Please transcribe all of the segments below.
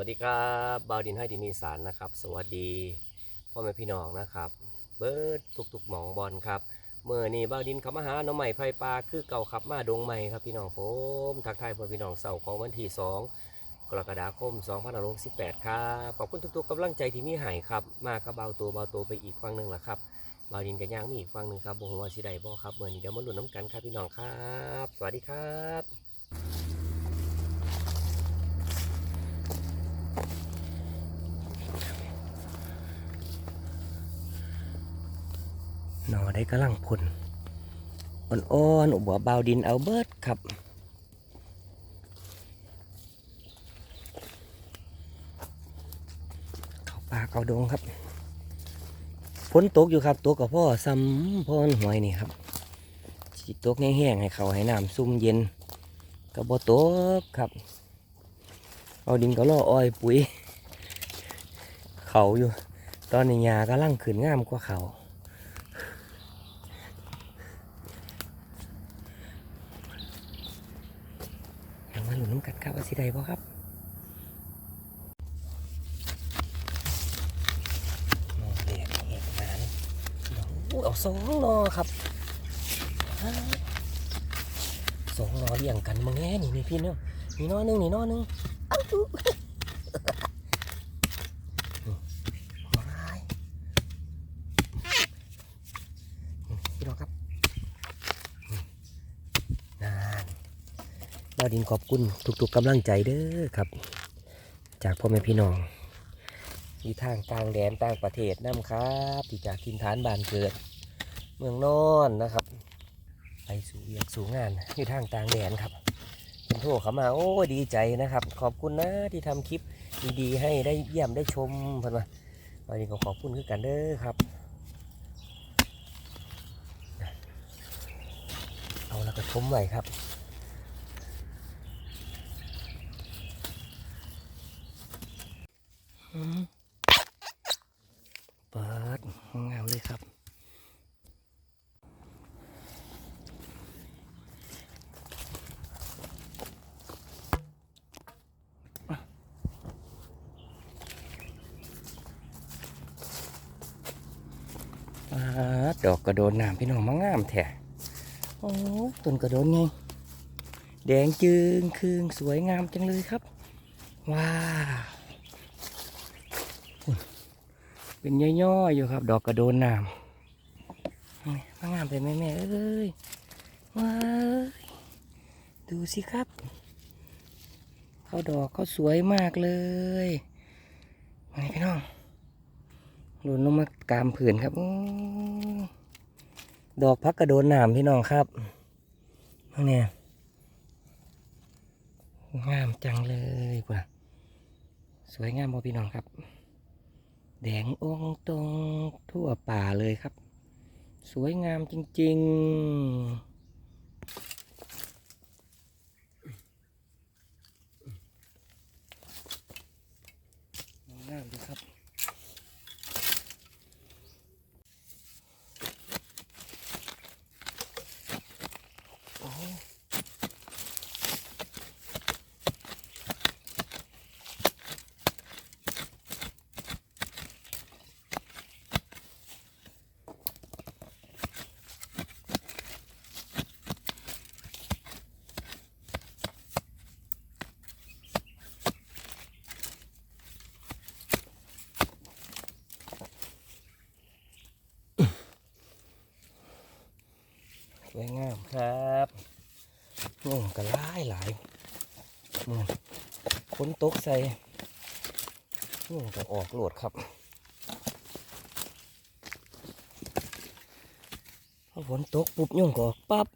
วัสดีครับบาวดินให้ดินอีสานนะครับ สวัสดีพ่อแม่พี่น้องนะครับ เบิร์ดทุกๆหมองบอลครับเมื่อนี้บาวดินเขามาหาน้องใหม่ไผ่ปลาคือเก่าขับมาดงใหม่ครับพี่น้องผมทักทายพ่อพี่น้องเสาร์ของวันที่2กรกฎาคม2568ครับขอบคุณทุกๆกำลังใจที่มีให้ครับ มากระเบาตัวเบาตัวไปอีกฝั่งหนึ่งละครับบาวดินกับย่างมีอีกฝั่งหนึ่งครับบ่ฮู้ว่าสิไดบ่ครับเมื่อนี้เดี๋ยวมาลุ้นน้ำกันครับพี่น้องครับ สวัสดีครับ หนอได้กำลังพลอ่อนๆอุบวบาวดินเอาเบิดครับเขาป่าเขาดงครับฝนตกอยู่ครับตกกับพ่อซ้ำพ่อนหวยนี่ครับสีตกแห้งๆให้เขาให้น้ำซุ่มเย็นกระบอตกครับ เอาดินก็ล่ออ้อยปุ๋ย เขาอยู่ ตอนนี้ยากำลังขึ้นงามกว่าเขา ยังมาหลุนน้ำกัด ครับว่าสิได้บ่ครับนองเรียกเอกนานอู้เอาสองนอครับสองนอเรียงกันมึงแง่นี่นี่พี่เนาะนี่นอหนึงนี่นอหนึงอ้าวายพี่น้องครับนานินขอบคุณทุกๆกำลังใจเด้อครับ จากพ่อแม่พี่น้องที่ทางต่างแดนต่างประเทศนํครับที่จากทินฐานบ้านเกิด เมืองนอนนะครับ ไปสู่เวียกสู่งานอยู่ทางต่างแดนครับเป็นโทรเขามาโอ้ดีใจนะครับ ขอบคุณนะที่ทำคลิปดีๆให้ได้เยี่ยมได้ชมเพิ่นมาบาวดินก็ขอบคุณคือกันเด้อครับ เอาแล้วก็ชมไว้ครับ อืมเปิดงามเลยครับ อ่า ดอกกระโดนน้ำพี่น้องมางามแท้โอ้ต้นกระโดนไงแดงจึงคืงสวยงามจังเลยครับ ว้าเป็นย่อยๆอยู่ครับ ดอกกระโดนน้ำมางามไปแม่แม่ๆเอ้ยว้ายดูสิครับเขาดอกเขาสวยมากเลยมานี่พี่น้องหล่นลงมากามผืนครับโอ้ ดอกพักกระโดนน้ำพี่น้องครับเนี่ยงามจังเลยกว่า สวยงามบ่พี่น้องครับ แดงองตรงทั่วป่าเลยครับ สวยงามจริง ๆ วยงามครับงงกระลายหลายนี่ฝนตกใส่งงก็ออกโหลดครับพอฝนตกปุ๊บยุ่งก็ออกปั๊บ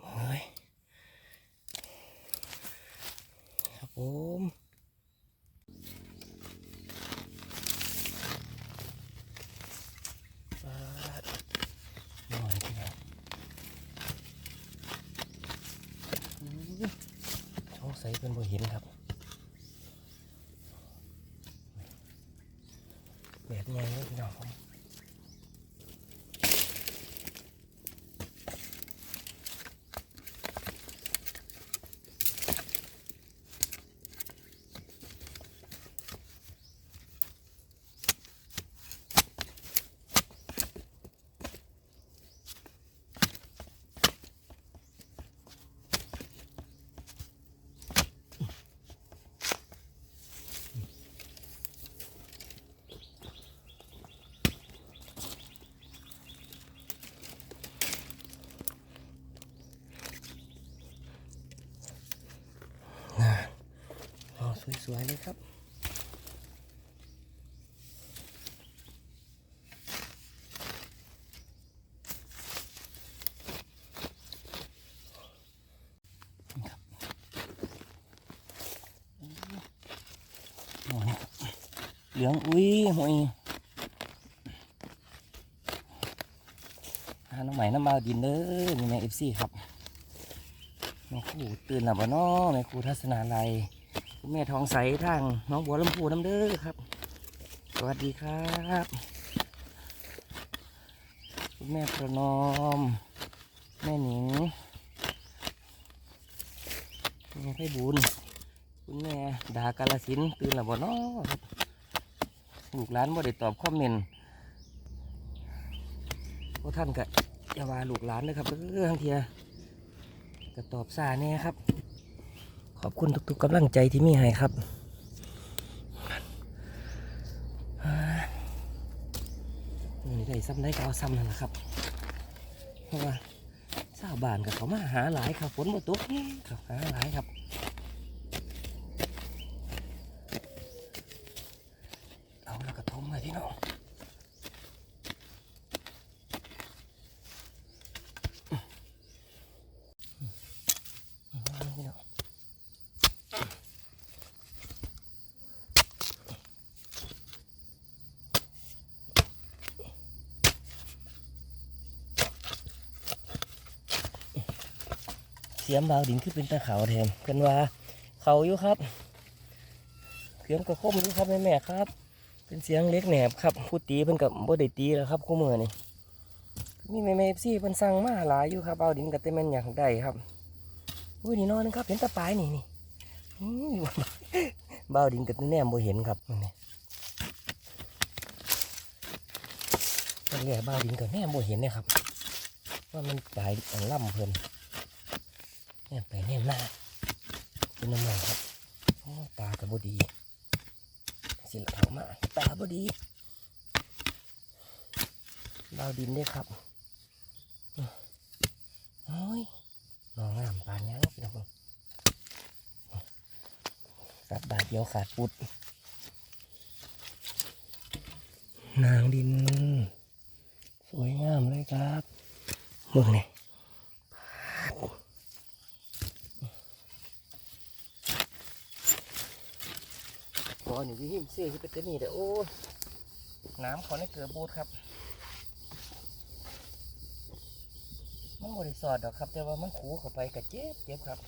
เฮ้ยครับผมปาดนอนพี่น้อง เพิ่นบ่เห็นครับ แบบใหญ่เลยพี่น้องผมอ๋อส วยเลยครับโอ้นี่เหลืองอุ้ยหอยหาน้องใหม่น้ำมาดินเด้อนี่แม่เอฟซีครับแม่ครูตื่นแล้วบ่น้อแม่ครูทัศนาลัย แม่ทองใสทางน้องบัวลำพูน้ำเด้อครับ สวัสดีครับคุณแม่ประนอม แม่หนิงแม่ไพบุญคุณแม่ดากาลสินธุ์ตื่นแล้วบ่นาะครับลูกหลานบ่ได้ตอบคอมเมนต์พวกท่านก็อย่าว่าลูกหลานเลยครับเรื่องเทียก็ตอบซาแน่ครับ ขอบคุณทุกๆกำลังใจที่มีให้ครับนี่ได้ซ้ำได้ก็เอาซ้ำนั่นแหละครับ เพราะว่าชาวบ้านกับเขามาหาหลายครับฝนมาตกแห้งครับหาหลายครับ เอาแล้วก็ทมเลยพี่น้องเอาพี่น้อง เสียมบาวดินคือเป็นตะขาแทนกันว่าเขาอยู่ครับเสียงกระคมอยู่ครับแม่แม่ครับ เป็นเสียงเล็กแหนบครับผู้ตีเพิ่นกับบ่ได้ตีแล้วครับคู่มือนี่มีแม่แม่ซี่เพิ่นสั่งมาหลายอยู่ครับเอาดินกับเต็มแม่นอยากได้ครับอุ้ยนี่นอนนะครับเห็นตะปายนี่นี่อื้อเบาดินกับแนมบ่เห็นครับนี่ตอนแรกเบาดินกับแนมบ่เห็นเนี่ยครับ ว่ามันปลายอันล่ำเพิ่น นมไปแนมหน้าเป็นน้ำมันครับตากับบ่ดีสิละออกมาตาบดีดาวดินด้วยครับโอ้ยนองงามปานยังพี่น้องสับบาทเดียวขาดปุด นางดิน สวยงามเลยครับมึงนี่พ อหนึ่งหิมเสียที่เป็นตัวนี้เด้อโอ้ยน้ำเขาในเกลือบูดครับ มันบริสอดดอกครับ แต่ว่ามันขูเข้าไปกับเจ็บเจ็บครับ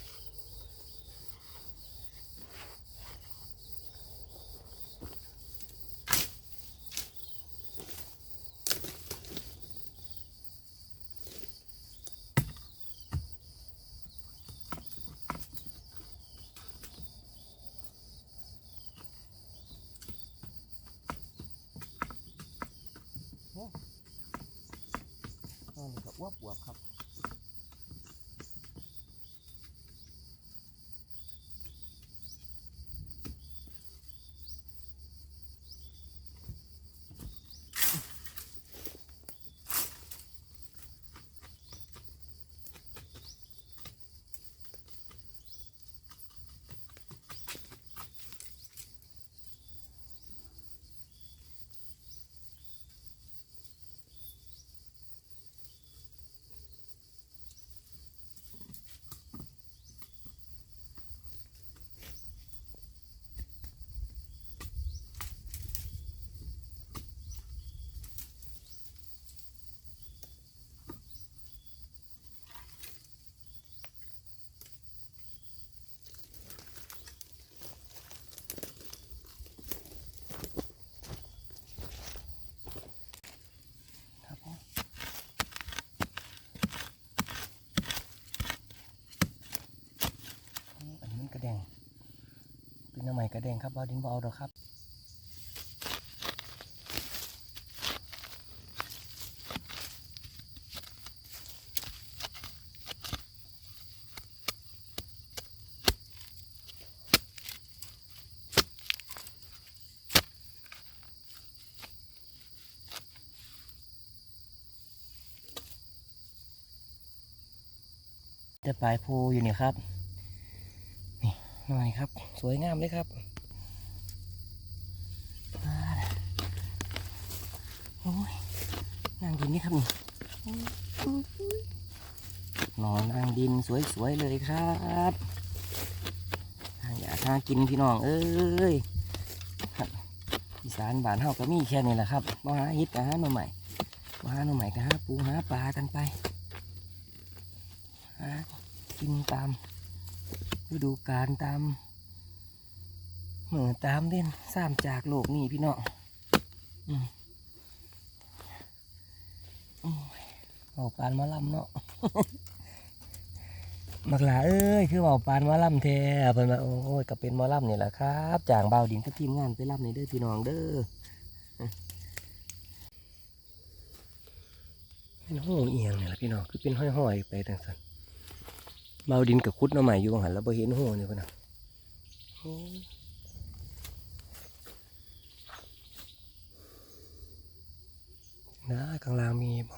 กระแดงครับบาดินบเอาดอกครับจะปลายโพอยู่นี่ครับ หน่อยครับ สวยงามเลยครับโอ้ยนางดินนี่ครับนี่นอนนางดินสวยๆเลยครับทางอยากทางกินพี่น้องเอ้ยครับอีสานบ้านเฮาก็มีแค่นี้แหละครับมาหาฮิตกับหาหน่อใหม่มาหาหน่อใหม่กับหาปูหาปลากันไปหากินตาม ฤดูกาลตามเหมือนตามเล่นสามจากโลกนี่พี่น้องอืมโอ้ยเอาปานมาลำเนาะมักหลาเอ้ยคือเอาปานมาลำแท้เพิ่นมาโอ้ยก็เป็นมอลำนี่แหละครับจางเบาดินกับทีมงานไปลำนี่เด้อพี่น้องเด้อเป็นห้องเอียงเนี่ยแหละพี่น้องคือเป็นห้อยๆไปต่างสัน เบาดินกับคุดน้าใหม่อยู่บางหันแล้วบ่เห็นหัวนี่พ่นนะโอ้ยนะกลางล่างมีบ่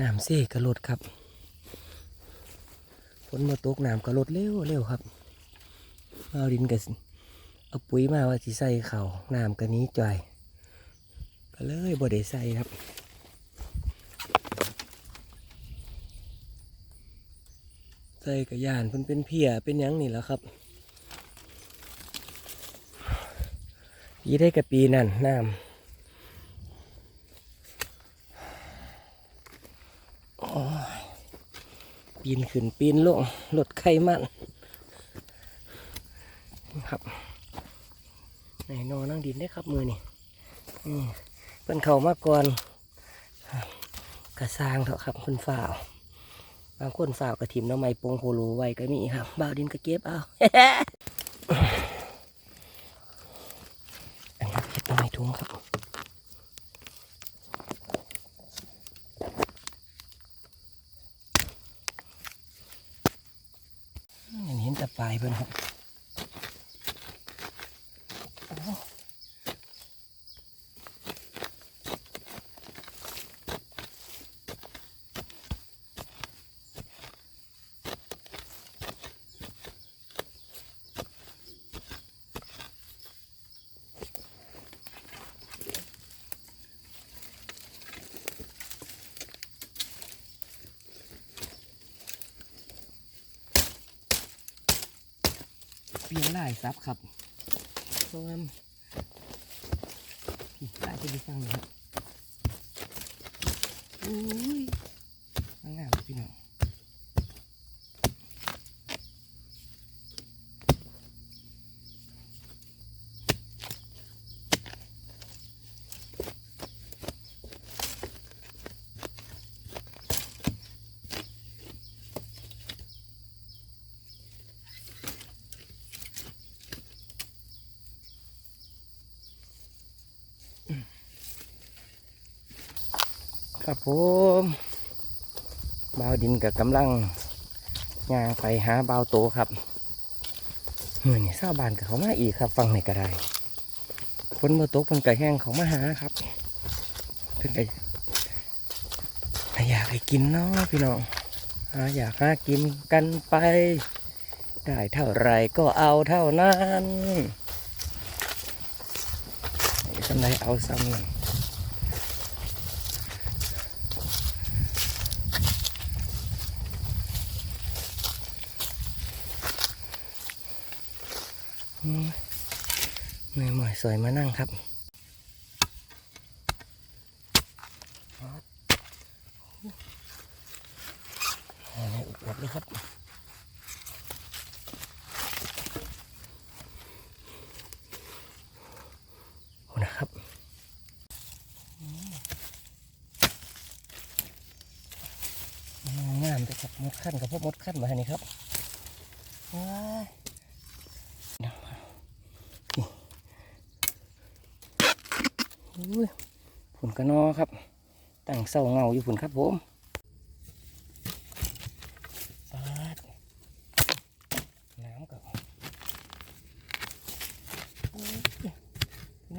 น้ำเซ่กระลดครับฝนมาตกน้ำกระลดเร็วเร็วครับเบาดินกับ เอาปุ๋ยมาว่าสิใส่เขาน้ำกันนี้จ่อย ก็เลยบ่ได้ใส่ครับใส่กระยานเพิ่นเป็นเพียเป็นยังนี่แหล้วครับปีได้กับปีนั่นน้ำอ้ยปีนขึ้นปีนลงลดไขมันครับ นนอนนั่งดินได้ครับมือนี่นี่เพิ่นเขามาก่อนกระซางเถอะครับคนฝ่าวบางคนฝ่าวกระถิ่มน้ำไม้ปงโคโลไว้ก็มีครับบ่าวดินก็เก็บเอาอันนี้เห็ดน้ำไม้ทุ่งครับอันนี้เห็นแต่ปลายเพิ่นครับ ซับครับเพราะว่าพี่ลายจะดีฟังนะครับอุ้ยงามๆพี่น้อง ครับผมบาวดินกับกำลังย่างไปหาบาวโตครับเมื่อนี่เศร้าวบานกับเขามาอีกครับ ฟังในกระไดฝนมาตกมันกระแห้งเขามาหาครับเพิ่นก็อยากให้กินเนาะพี่น้องอยากหากินกันไป ได้เท่าไรก็เอาเท่านั้นไอ้สำไรเอาซ้ำนั่น อืม เมื่อยหมอยสวยมานั่งครับเอาให้อุบอบเลยครับโอ้นะครับอืม มดขั้นกับพวกมดขั้นมาให้นี่ครับว้ายนี่อุ้ยผลกระนอครับ ตั้ง เศร้าเงาอยู่ผลครับผมน้ำกับ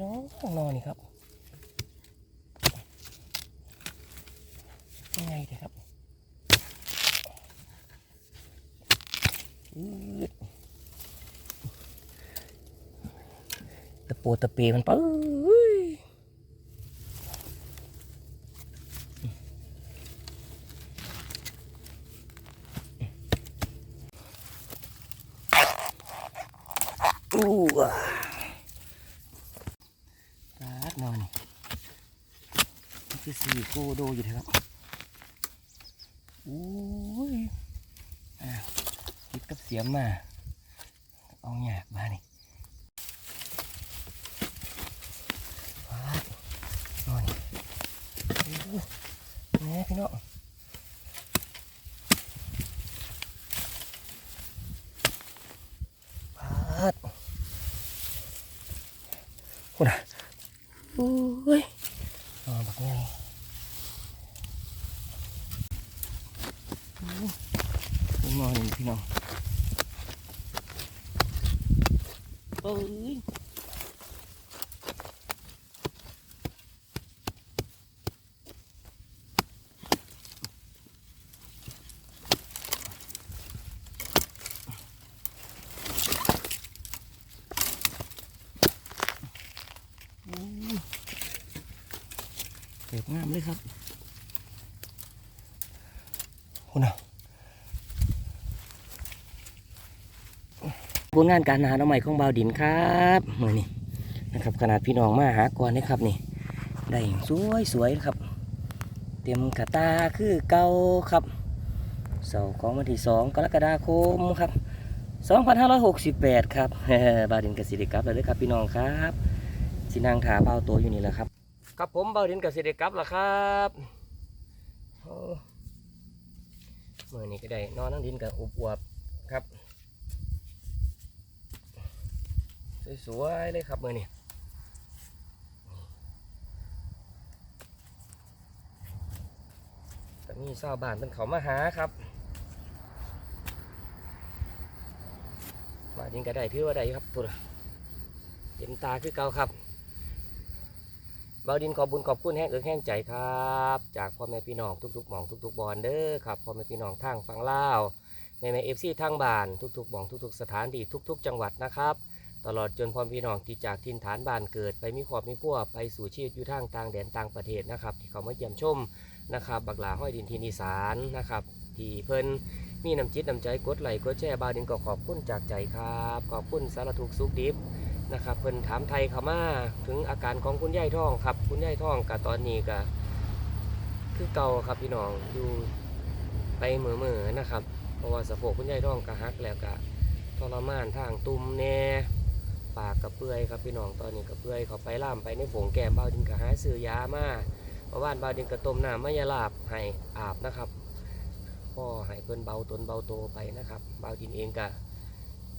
น้องข้างนอนนี่ครับยังไงเดี๋ยครับตะปูตะปีมันปื้ยอู้ ว้าปาดนอนนี่คือสี่โกโดอยู่นะครับอู้ยคิดกับเสียมมา เอาหยากมานี่วาดนอนอู้แม่พี่น้องวาดคุณอะอุ้ยนอนบักไง อู้นอนนี่พี่น้องเอ้ยเก็บงามเลยครับคุณอะ ผลงานการหาหน่อใหม่ของบาวดินครับมือนี่นะครับ ขนาดพี่น้องมาหาก่อนนะครับนี่ได้สวยสวยครับ เตรียมกระตาคือเก่าครับเสาร์ของวันที่สองกรกฎาคมครับ2568 ครับบาวดินกสิริกับแล้วด้อครับพี่น้องครับสินางถาเบาตัวอยู่นี่แหละครับ ครับผมบาวดินกสิริกับแล้วครับโอ้มือนี้ก็ได้นอนนั่งดินกับอุบอวบครับ สวยๆเลยครับมือนี่ก็มีชาวบ้านเป็นเขามาหาครับ มาดินก็ได้ถือว่าไดครับพุ่นเต็มตาคือเก่าครับบาดินขอบุญขอบคุณแห้งเอิกแห้งใจครับ จากพ่อแม่พี่น้องทุกๆหม่องทุกๆบอลเด้อครับพ่อแม่พี่น้องทางฝั่งลาแม่แม่เอฟซีทางบ้านทุกๆหม่องทุกๆสถานที่ทุก ๆ จังหวัดนะครับ ตลอดจนพ่อพี่น้องที่จากทินฐานบ้านเกิด ไปมีครอบมีครัวไปสู่ชีวิตอยู่ทางต่างแดนต่างประเทศนะครับ ที่เขามาเยี่ยมชมนะครับ บักหลาห้อยดินทินอีสานนะครับ ที่เพิ่นมีน้ำจิตน้ำใจกดไหลกดแชร์บาวดินก็ขอบคุณจากใจครับ ขอบคุณสารทุกสุขดิบนะครับเพิ่นถามไทยเขามาถึงอาการของคุณยายท่องครับ คุณยายท่องกับตอนนี้ก็คือเก่าครับพี่น้องอยู่ไปเหมือเหมือนะครับ เพราะว่าสะโพกคุณยายท่องกระหักแล้วก็ทรมานทางตุ่มแน่ ปากกระเปื่อยครับพี่น้องตอนนี้กระเปื่อยเขาไปล่ามไปในผงแก้มเบาดินกระหายซื้อยามาเพราะว่านเบาดินกระต้มน้ำไม่ยาลาบให้อาบนะครับพ่อให้เพิ่นเบาตนเบาโตไปนะครับเบาดินเองกะ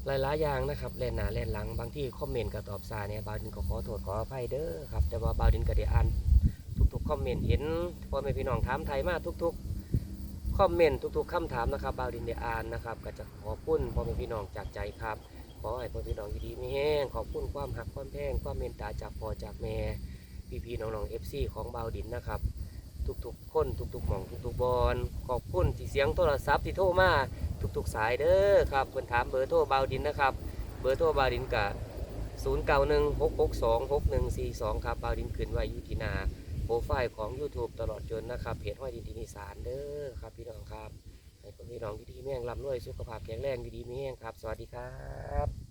หลายๆอย่างนะครับแล่นหนาแล่นหลังบางที่คอมเมนต์กับตอบซาเนี่ยเบาดินก็ขอโทษขออภัยเด้อครับแต่ว่าเบาดินก็ได้อ่านทุกๆคอมเมนต์เห็นพ่อแม่พี่น้องถามไทยมาทุกๆคอมเมนต์ทุกๆคำถามนะครับเบาดินได้อ่านนะครับ ก็จะขอบคุณพ่อแม่พี่น้องจากใจครับ ขอให้พ่อพี่น้องอยู่ดีมีแห้งขอบคุณความหักความแพงความเมตตาจากพ่อจากแม่พี่พี่ๆน้องๆเอฟซีของเบาวดินนะครับ ทุกๆคนทุกๆหม่องทุกๆบอลขอบคุณที่เสียงโทรศัพท์ที่โทรมาทุกๆสายเด้อครับเพิ่นถามเบอร์โทรเบาวดินนะครับ เบอร์โทรเบาวดินกะ0 9 1 6 6 2 6 1 4 2 ครับเบาวดินขึ้นไว้ยู่ที่หนาโปรไฟล์ของ YouTube ตลอดจนนะครับเพจห้อยดินดินอีสานเด้อครับพี่น้องครับ ให้พ่อพี่น้องอยู่ดีมีแม่งลำรวยสุขภาพแข็งแรงดีมีแห้งครับ สวัสดีครับ